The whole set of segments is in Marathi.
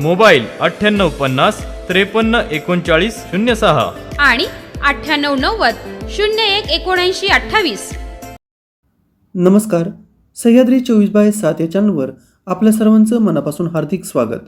मोबाईल अठ्ठ्याण्णव पन्नास त्रेपन्न एकोणचाळीस शून्य सहा. आणि अठ्ठ्याण्णव नव्वद शून्य एक एकोणऐंशी अठ्ठावीस. नमस्कार. सह्याद्री चोवीस बाय सात या चॅनलवर आपल्या सर्वांचं मनापासून हार्दिक स्वागत.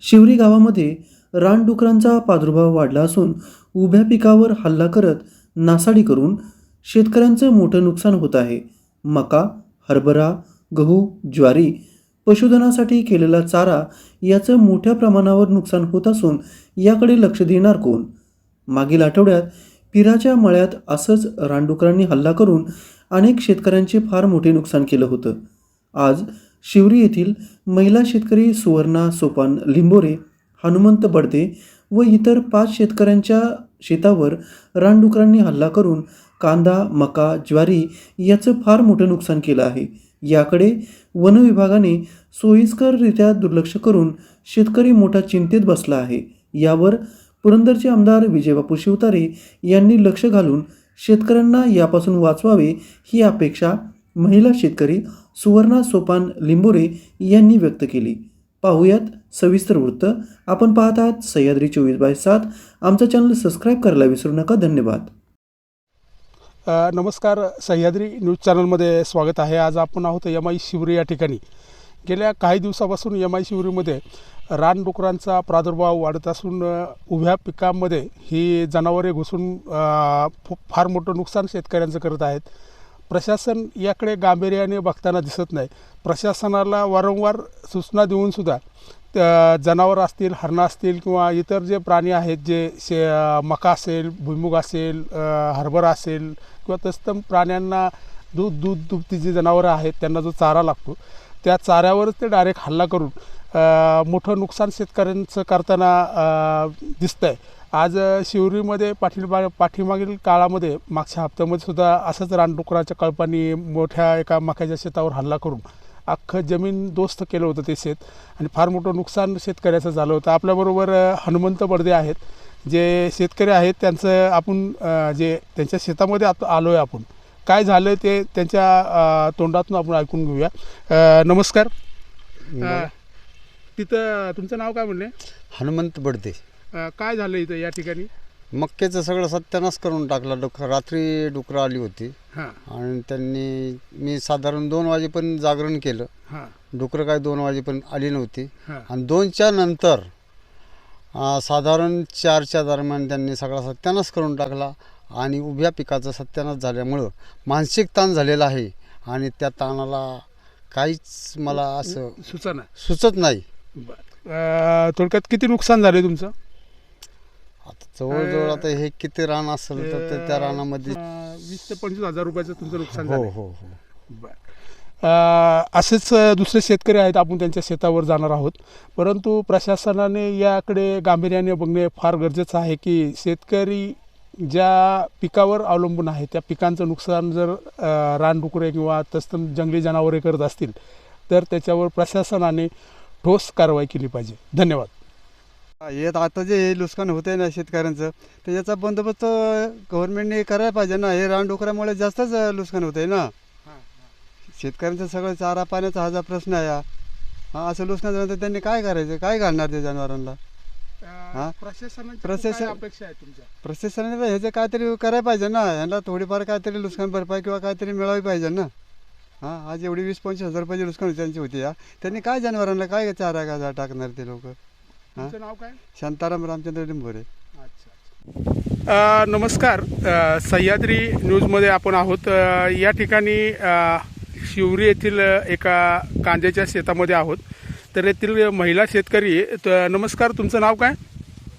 शिवरी गावामध्ये रानडुकरांचा प्रादुर्भाव वाढला असून उभ्या पिकावर हल्ला करत नासाडी करून शेतकऱ्यांचं मोठं नुकसान होत आहे. मका हरभरा गहू ज्वारी पशुधनासाठी केलेला चारा याचं मोठ्या प्रमाणावर नुकसान होत असून याकडे लक्ष देणार कोण? मागील आठवड्यात पिराच्या मळ्यात असंच रानडुकरांनी हल्ला करून अनेक शेतकऱ्यांचे फार मोठे नुकसान केलं होतं. आज शिवरी येथील महिला शेतकरी सुवर्णा सोपान लिंबोरे हनुमंत बडदे व इतर पाच शेतकऱ्यांच्या शेतावर रानडुकरांनी हल्ला करून कांदा मका ज्वारी याचं फार मोठं नुकसान केलं आहे. याकडे वन विभागाने सोयीस्कररित्या दुर्लक्ष करून शेतकरी मोठा चिंतेत बसला आहे. यावर पुरंदरचे आमदार विजयबापू शिवतारे यांनी लक्ष घालून शेतकऱ्यांना यापासून वाचवावे ही अपेक्षा महिला शेतकरी सुवर्णा सोपान लिंबोरे यांनी व्यक्त केली. पाहूयात सविस्तर वृत्त. आपण पाहत आहात सह्याद्री चोवीस बाय सात. आमचा चॅनल सबस्क्राईब करायला विसरू नका. धन्यवाद. नमस्कार सह्याद्री न्यूज चॅनलमध्ये स्वागत आहे. आज आपण आहोत एम आय शिवरी या ठिकाणी. गेल्या काही दिवसापासून एम आय शिवरीमध्ये रानडुकरांचा प्रादुर्भाव वाढत असून उभ्या पिकांमध्ये ही जनावरे घुसून फार मोठं नुकसान शेतकऱ्यांचं करत आहेत. प्रशासन याकडे गांभीर्याने बघताना दिसत नाही. प्रशासनाला वारंवार सूचना देऊनसुद्धा जनावर असतील हरणं असतील किंवा इतर जे प्राणी आहेत जे शे मका असेल भुईमुग असेल हरभरा असेल किंवा तत्सम प्राण्यांना दूध दूध दुभती जी जनावरं आहेत त्यांना जो चारा लागतो त्या चाऱ्यावरच ते डायरेक्ट हल्ला करून मोठं नुकसान शेतकऱ्यांचं करताना दिसतं आहे आज शिवरीमध्ये पाठीबा पाठीमागील काळामध्ये मागच्या हप्त्यामध्ये सुद्धा असंच रानडुकराच्या कळपांनी मोठ्या एका मक्याच्या शेतावर हल्ला करून अख्खं जमीन दोस्त केलं होतं ते शेत. आणि फार मोठं नुकसान शेतकऱ्याचं झालं होतं. आपल्याबरोबर हनुमंत बडदे आहेत. जे शेतकरी आहेत त्यांचं आपण जे त्यांच्या शेतामध्ये आत आलो आहे आपण. काय झालं ते त्यांच्या तोंडातून आपण ऐकून घेऊया. नमस्कार. तिथं तुमचं नाव काय म्हणले? हनुमंत बडदे काय झालं इथं या ठिकाणी? मक्क्याचं सगळं सत्यानाश करून टाकला. डुकर रात्री डुकरं आली होती. हां. आणि त्यांनी मी साधारण दोन वाजेपर्यंत जागरण केलं. हां. डुकरं काय दोन वाजेपर्यंत आली नव्हती. हां. आणि दोनच्या नंतर अं, साधारण चारच्या दरम्यान त्यांनी सगळा सत्यानाश करून टाकला. आणि उभ्या पिकाचा सत्यानाश झाल्यामुळं मानसिक ताण झालेला आहे. आणि त्या ताणाला काहीच मला असं सुचना. सुचत नाही. बरं. अ, थोडक्यात किती नुकसान झालं तुमचं? आता जवळजवळ आता हे किती रान असेल तर ते त्या रानामध्ये अ, वीस ते पंचवीस हजार रुपयाचं तुमचं नुकसान हो झालं हो हो. बरं. अ, असेच अ, दुसरे शेतकरी आहेत आपण त्यांच्या शेतावर जाणार आहोत. परंतु प्रशासनाने याकडे गांभीर्याने बघणे फार गरजेचं आहे की शेतकरी ज्या पिकावर अवलंबून आहे त्या पिकांचं नुकसान जर अ, रानडुकरे किंवा तत्सम जंगली जनावरे करत असतील तर त्याच्यावर प्रशासनाने ठोस कारवाई केली पाहिजे. धन्यवाद. हे आता जे हे नुकसान होत आहे ना शेतकऱ्यांचं तर याचा बंदोबस्त गव्हर्नमेंटने करायला पाहिजे ना. हे रानडुकरामुळे जास्तच नुकसान होत आहे ना शेतकऱ्यांचं सगळं चारा पाण्याचा हा जो प्रश्न आहे हा. हा असं नुकसान झालं तर त्यांनी काय करायचं? काय घालणार ते जनावरांना? हा? प्रशासन- प्रशासनाने तर ह्याचं काहीतरी करायला पाहिजे ना. यांना थोडीफार काहीतरी नुकसान भरपाई किंवा काहीतरी मिळावी पाहिजे ना. हां आज एवढी वीस पंचवीस हजार रुपयाची नुकसान त्यांची होती या त्यांनी काय जनावरांना काय चारा का टाकणार ते लोक? तुमचं नाव काय? शांताराम रामचंद्र लिंबोरे अच्छा नमस्कार. सह्याद्री न्यूजमध्ये आपण आहोत. या ठिकाणी शिवरी येथील एका कांद्याच्या शेतामध्ये आहोत. तर येथील महिला शेतकरी त- नमस्कार तुमचं नाव काय?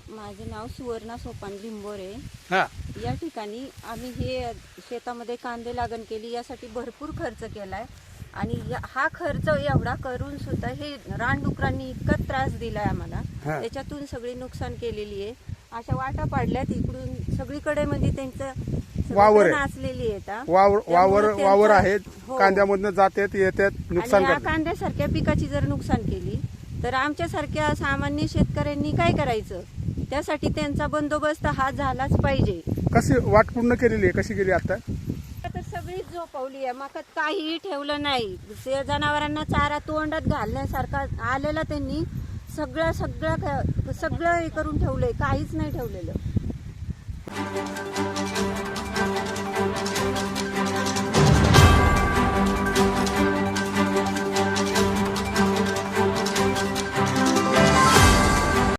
माझे नाव सुवर्णा सोपान लिंबोरे. हां. या ठिकाणी आम्ही हे शेतामध्ये कांदे लागण केली यासाठी भरपूर खर्च केलाय. आणि हा खर्च एवढा करून सुद्धा हे रानडुकरांनी इतका त्रास दिलाय आम्हाला. त्याच्यातून सगळी नुकसान केलेली आहे अशा वाटा पाडल्यात इकडून सगळीकडे म्हणजे त्यांचं वावर. नाचलेली आहेत. वावर वावर आहेत हो. कांद्यामधनं जातात येतात नुकसान आणि या कांद्यासारख्या पिकाची जर नुकसान केली तर आमच्यासारख्या सामान्य शेतकऱ्यांनी काय करायचं त्यासाठी त्यांचा बंदोबस्त हा झालाच पाहिजे कशी वाट पूर्ण केलेली आहे कशी केली आता सगळी सगळीच झोपवली आहे. मका काहीही ठेवलं नाही. ते जनावरांना चारा तोंडात घालण्यासारखा आलेला त्यांनी सगळं सगळं सगळं हे करून ठेवलंय. काहीच नाही ठेवलेलं.